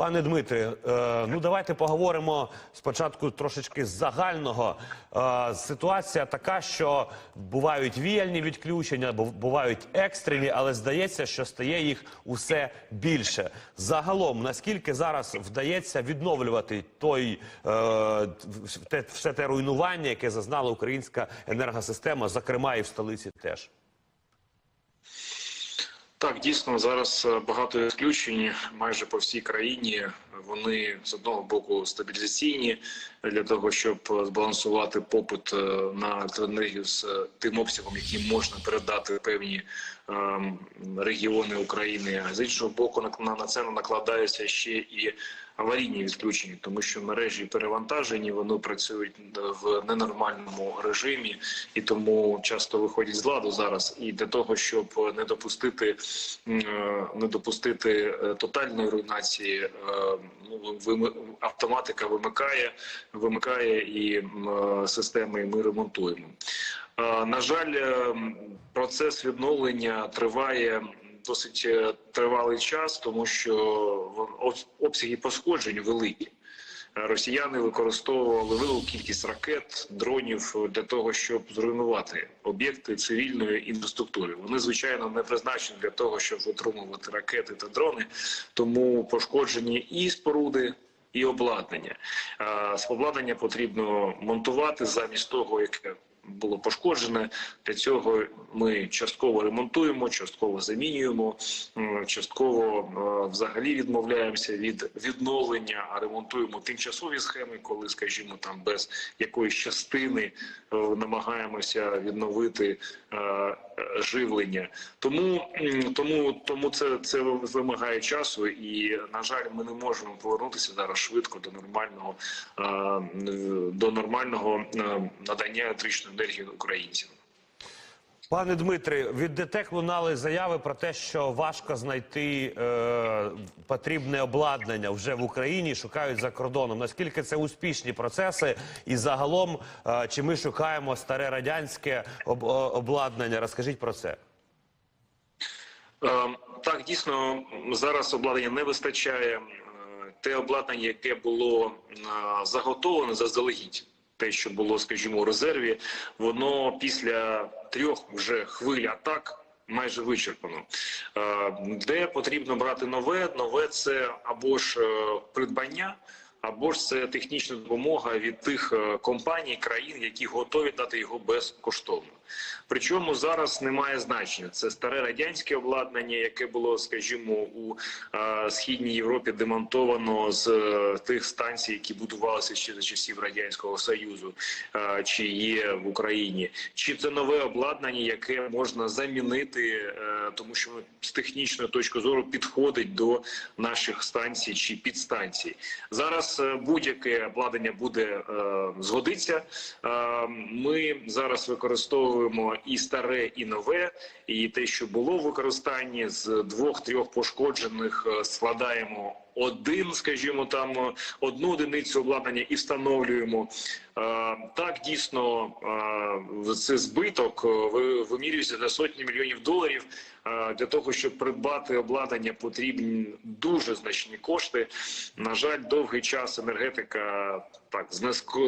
Пане Дмитре, е, ну давайте поговоримо спочатку трошечки з загального. Е, ситуація така, що бувають віяльні відключення, бу- бувають екстрені, але здається, що стає їх усе більше. Загалом, наскільки зараз вдається відновлювати той е, все те руйнування, яке зазнала українська енергосистема, зокрема і в столиці теж. Так, дійсно, зараз е, багато відключень майже по всій країні. Вони з одного боку стабілізаційні для того, щоб е, збалансувати попит е, на електроенергію з тим обсягом, який можна передати певні ем, регіони України. А з іншого боку, на- на це накладаються ще і аварійні відключення, тому що мережі перевантажені, вони працюють в ненормальному режимі, і тому часто виходять з ладу зараз. І для того, щоб не допустити е, не допустити е, тотальної руйнації, е, ну автоматика вимикає, вимикає і е, системи, і ми ремонтуємо. Е, На жаль, е, процес відновлення триває досить е, тривалий час, тому що обсяги пошкоджень великі. Е, Росіяни використовували велику кількість ракет, дронів для того, щоб зруйнувати об'єкти цивільної інфраструктури. Вони звичайно не призначені для того, щоб витримувати ракети та дрони, тому пошкоджені і споруди. І обладнання Е, з обладнання потрібно монтувати замість того, яке було пошкоджене. Для цього ми частково ремонтуємо, частково замінюємо, частково е, взагалі відмовляємося від відновлення, а ремонтуємо тимчасові схеми, коли, скажімо, там без якоїсь частини е, намагаємося відновити е, живлення. Тому тому тому це, це вимагає часу, і на жаль, ми не можемо повернутися зараз швидко до нормального до нормального надання електричної енергії українцям. Пане Дмитре, від ДТЕК лунали заяви про те, що важко знайти е, потрібне обладнання вже в Україні, шукають за кордоном. Наскільки це успішні процеси? І загалом, е, чи ми шукаємо старе радянське об, обладнання? Розкажіть про це. Е, Так, дійсно, зараз обладнання не вистачає. Е, Те обладнання, яке було е, заготовлене заздалегідь, те, що було, скажімо, у резерві, воно після трьох вже хвиль атак майже вичерпано. Е, Де потрібно брати нове, нове це або ж е, придбання. Або ж це технічна допомога від тих е, компаній, країн, які готові дати його безкоштовно. Причому зараз немає значення. Це старе радянське обладнання, яке було, скажімо, у е, східній Європі демонтовано з е, тих станцій, які будувалися ще за часів радянського союзу, е, чи є в Україні, чи це нове обладнання, яке можна замінити, е, тому що з технічної точки зору підходить до наших станцій чи підстанцій. Зараз е, будь-яке обладнання буде е, згодиться. Е, Ми зараз використовуємо і старе, і нове, і те, що було в використанні з двох-трьох пошкоджених, е, складаємо один, скажімо, там е, одну одиницю обладнання і встановлюємо. Е, Так, дійсно, це збиток вимірюється за сотні мільйонів доларів. Е, Для того щоб придбати обладнання, потрібні дуже значні кошти. На жаль, довгий час енергетика так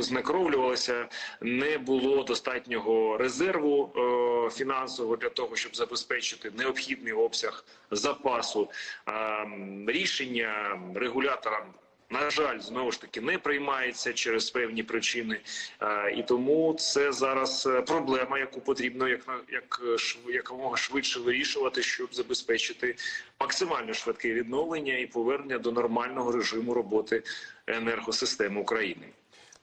знекровлювалася. Не було достатнього резерву е, фінансового для того, щоб забезпечити необхідний обсяг запасу. Е, Рішення регулятора на жаль, знову ж таки не приймається через певні причини, Е, і тому це зараз е, проблема, яку потрібно як на- як е, якомога швидше вирішувати, щоб забезпечити максимально швидке відновлення і повернення до нормального режиму роботи енергосистеми України.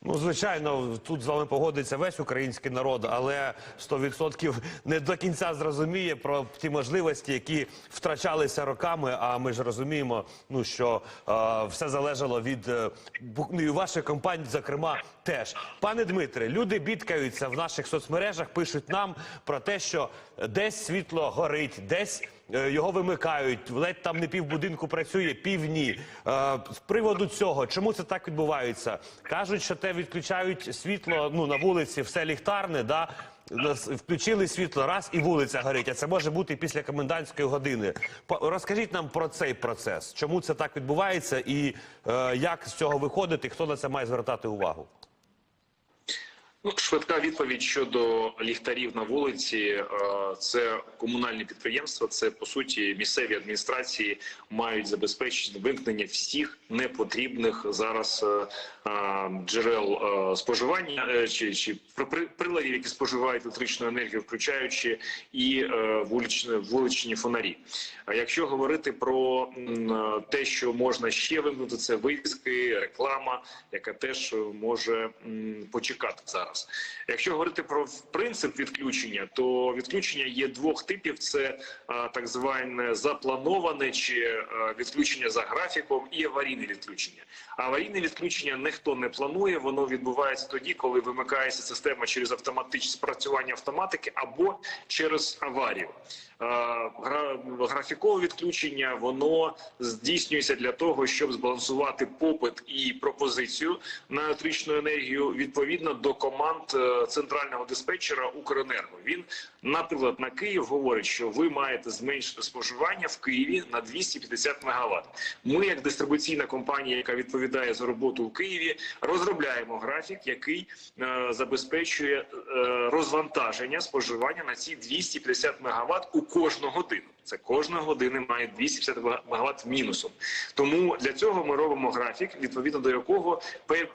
Ну, звичайно, тут з вами погодиться весь український народ, але 100% не до кінця зрозуміє про ті можливості, які втрачалися роками. А ми ж розуміємо, ну що е, все залежало від е, ваших ну, і вашої компанії, зокрема, теж. Пане Дмитре, люди бідкаються в наших соцмережах, пишуть нам про те, що десь світло горить, десь. е, Його вимикають, ледь там не півбудинку працює, півні. Е, з приводу цього, чому це так відбувається? Кажуть, що те відключають світло ну на вулиці, все ліхтарне, да включили світло, раз і вулиця горить. А це може бути після комендантської години. По- Розкажіть нам про цей процес. Чому це так відбувається, і е, як з цього виходити? Хто на це має звертати увагу? Ну, швидка відповідь щодо ліхтарів на вулиці. е, Це комунальні підприємства. Це по суті місцеві адміністрації мають забезпечити вимкнення всіх непотрібних зараз е, е, джерел споживання чи, чи при- при- приладів, які споживають електричну енергію, включаючи і вуличні, вуличні фонарі. А якщо говорити про те, що можна ще вимкнути, це вивіски, реклама, яка теж може почекати зараз. Якщо говорити про принцип відключення, то відключення є двох типів: це е, так зване заплановане чи е, відключення за графіком, і аварійне відключення. Аварійне відключення ніхто не планує, воно відбувається тоді, коли вимикається система через автоматичне спрацювання автоматики або через аварію. Е, Графікове відключення воно здійснюється для того, щоб збалансувати попит і пропозицію на електричну енергію відповідно до команд е, центрального диспетчера Укренерго. Він, наприклад, на Київ говорить, що ви маєте зменшити споживання в Києві на 250 МВт. Ми, як дистрибуційна компанія, яка відповідає за роботу у Києві, розробляємо графік, який е, забезпечує е, розвантаження споживання на ці 250 МВт у кожну годину. Це кожна година має 250 МВт мінусом. Тому для цього ми робимо графік, відповідно до якого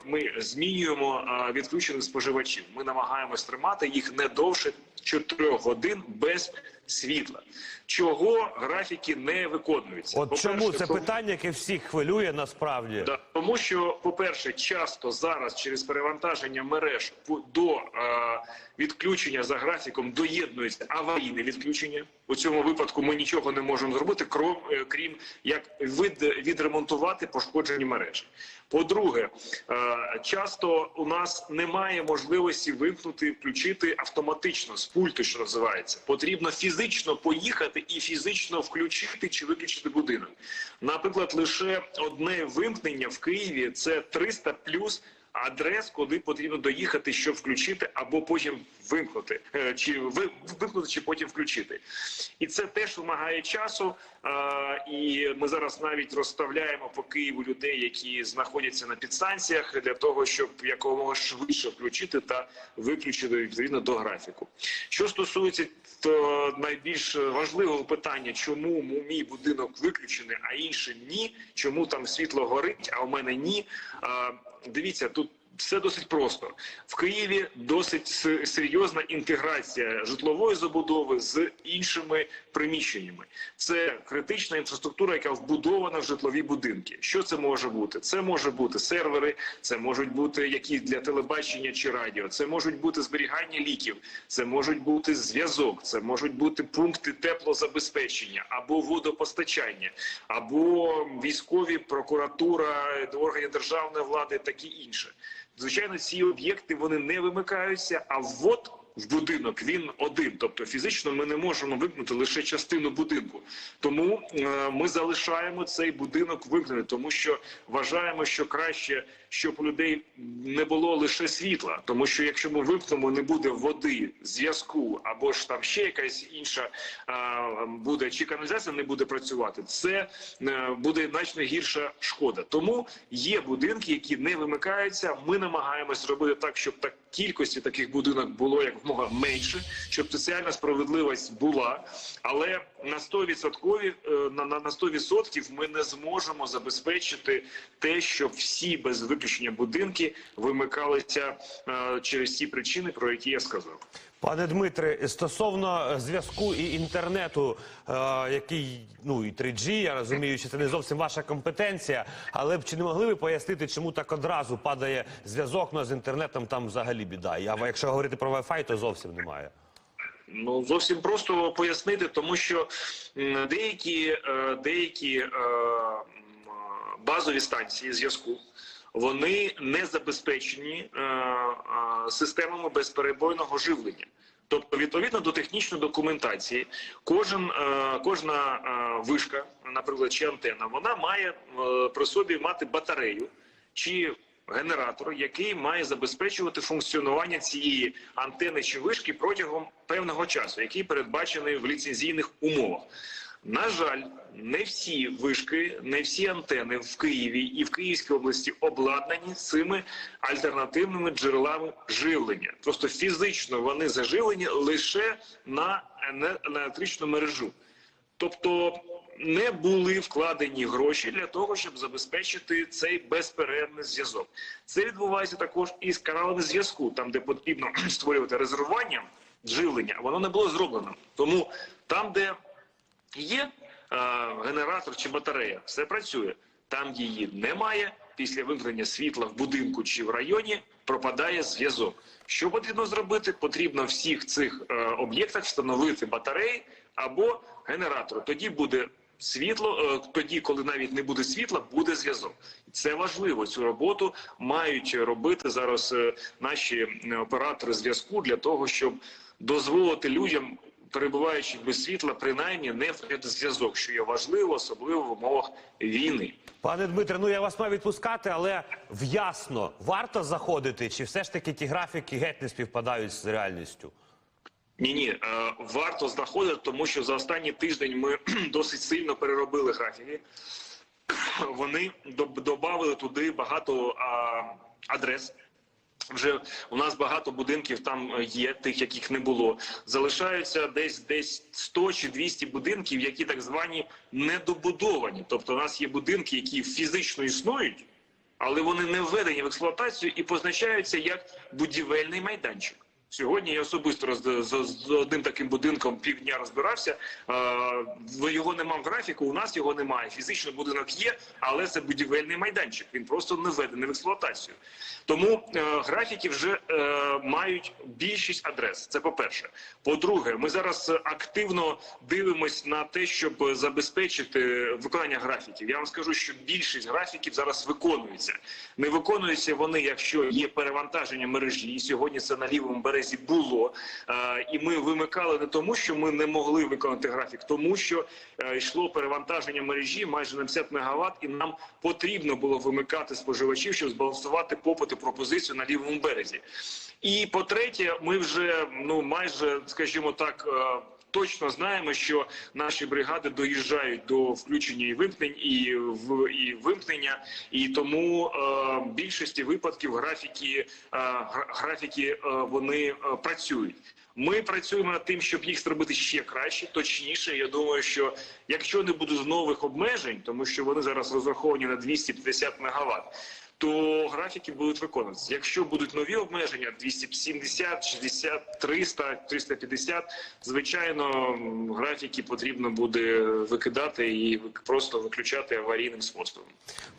ми змінюємо а, відключених споживачів. Ми намагаємось тримати їх не довше 4 годин без світла. Чого графіки не виконуються? От чому це тому- питання, яке всіх хвилює насправді? Да, тому що, по-перше, часто зараз через перевантаження мереж до е, відключення за графіком доєднується аварійне відключення. У цьому випадку ми нічого не можемо зробити, крім, е, крім як від, відремонтувати пошкоджені мережі. По-друге, е, часто у нас немає можливості вимкнути, включити автоматично з пульту, що називається. Потрібно фізично поїхати і фізично включити чи виключити будинок. Наприклад, лише одне вимкнення в Києві це 300 плюс адрес, куди потрібно доїхати, щоб включити, або потім вимкнути, Е, чи ви- вимкнути, чи потім включити. І це теж вимагає часу. І ми зараз навіть розставляємо по Києву людей, які знаходяться на підстанціях, для того, щоб якомога швидше включити та виключити відповідно до графіку. Що стосується то найбільш важливого питання, чому мій будинок виключений, а інший ні, чому там світло горить, а у мене ні. Дивіться, тут все досить просто. В Києві досить серйозна інтеграція житлової забудови з іншими приміщеннями. Це критична інфраструктура, яка вбудована в житлові будинки. Що це може бути? Це може бути сервери, це можуть бути які для телебачення чи радіо, це можуть бути зберігання ліків, це можуть бути зв'язок, це можуть бути пункти теплозабезпечення або водопостачання, або військові прокуратура, органи державної влади, такі інше. Звичайно, ці об'єкти вони не вимикаються, а ввод в будинок він один. Тобто фізично ми не можемо вимкнути лише частину будинку. Тому е, ми залишаємо цей будинок вимкнений, тому що вважаємо, що краще, щоб у людей не було лише світла, тому що якщо ми вимкнемо, не буде води, зв'язку або ж там ще якась інша е, буде чи каналізація не буде працювати. Це е, буде значно гірша шкода. Тому є будинки, які не вимикаються. Ми намагаємось зробити так, щоб так кількості таких будинок було якомога менше, щоб соціальна справедливість була. Але на 100% е, на, на, на 100% ми не зможемо забезпечити те, щоб всі без виключення будинки вимикалися е, через ті причини, про які я сказав. Пане Дмитре, стосовно зв'язку і інтернету, е, який ну і 3G, я розумію, що це не зовсім ваша компетенція, але б чи не могли ви пояснити, чому так одразу падає зв'язок, ну з інтернетом там взагалі біда. А якщо говорити про Wi-Fi, то зовсім немає. Ну зовсім просто пояснити, тому що деякі, е, деякі е, базові станції зв'язку. Вони не забезпечені е, е, системами безперебойного живлення. Тобто, відповідно до технічної документації, кожен, е, кожна е, вишка, наприклад, чи антена, вона має е, при собі мати батарею чи генератор, який має забезпечувати функціонування цієї антени чи вишки протягом певного часу, який передбачений в ліцензійних умовах. На жаль, не всі вишки, не всі антени в Києві і в Київській області обладнані цими альтернативними джерелами живлення. Просто фізично вони заживлені лише на електричну мережу. Тобто не були вкладені гроші для того, щоб забезпечити цей безперервний зв'язок. Це відбувається також і з каналами зв'язку, там де потрібно створювати резервування живлення, воно не було зроблено. Тому там, де є е, генератор чи батарея, все працює. Там її немає. Після вимкнення світла в будинку чи в районі пропадає зв'язок. Що потрібно зробити? Потрібно всіх цих е, об'єктах встановити батареї або генератори. Тоді буде світло. е, тоді, коли навіть не буде світла, буде зв'язок. Це важливо. Цю роботу мають робити зараз е, наші е, оператори зв'язку для того, щоб дозволити людям перебуваючи без світла, принаймні не втрати зв'язок, що є важливо, особливо в умовах війни. Пане Дмитре, ну я вас маю відпускати, але в ясно варто заходити, чи все ж таки ті графіки геть не співпадають з реальністю? Ні, ні, е, варто знаходити, тому що за останній тиждень ми досить сильно переробили графіки. Вони додали туди багато а, адрес. Вже у нас багато будинків там е, є, тих, яких не було. Залишаються десь десь 100 чи 200 будинків, які так звані недобудовані. Тобто, у нас є будинки, які фізично існують, але вони не введені в експлуатацію і позначаються як будівельний майданчик. Сьогодні я особисто з, одним таким будинком півдня розбирався. Його нема в графіку. У нас його немає. Фізично будинок є, але це будівельний майданчик. Він просто не введений в експлуатацію. Тому е, графіки вже е, мають більшість адрес. Це по перше. По-друге, ми зараз активно дивимось на те, щоб забезпечити виконання графіків. Я вам скажу, що більшість графіків зараз виконується. Не виконуються вони, якщо є перевантаження мережі. І сьогодні це на лівому березі було. Е, і ми вимикали не тому, що ми не могли виконати графік, тому що е, йшло перевантаження мережі майже на 50 мегаватт, і нам потрібно було вимикати споживачів, щоб збалансувати попит і пропозицію на лівому березі. І по-третє, ми вже ну майже, скажімо так. Точно знаємо, що наші бригади доїжджають до включення і вимкнень, і в і вимкнення, і тому е, більшості випадків графіки, е, графіки е, вони е, працюють. Ми працюємо над тим, щоб їх зробити ще краще, точніше. Я думаю, що якщо не буде нових обмежень, тому що вони зараз розраховані на 250 МВт, то графіки будуть виконуватися. Якщо будуть нові обмеження 270, 60, 300, 350, звичайно, графіки потрібно буде викидати і просто виключати аварійним способом.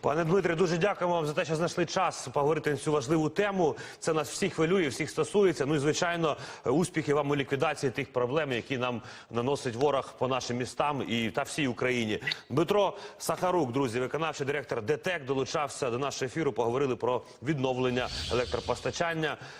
Пане Дмитре, дуже дякуємо вам за те, що знайшли час поговорити на цю важливу тему. Це нас всіх хвилює, всіх стосується. Ну і звичайно, успіхи вам у ліквідації тих проблем, які нам наносить ворог по нашим містам і та всій Україні. Дмитро Сахарук, друзі, виконавчий директор ДТЕК, долучався до нашого ефіру. Поговорили про відновлення електропостачання.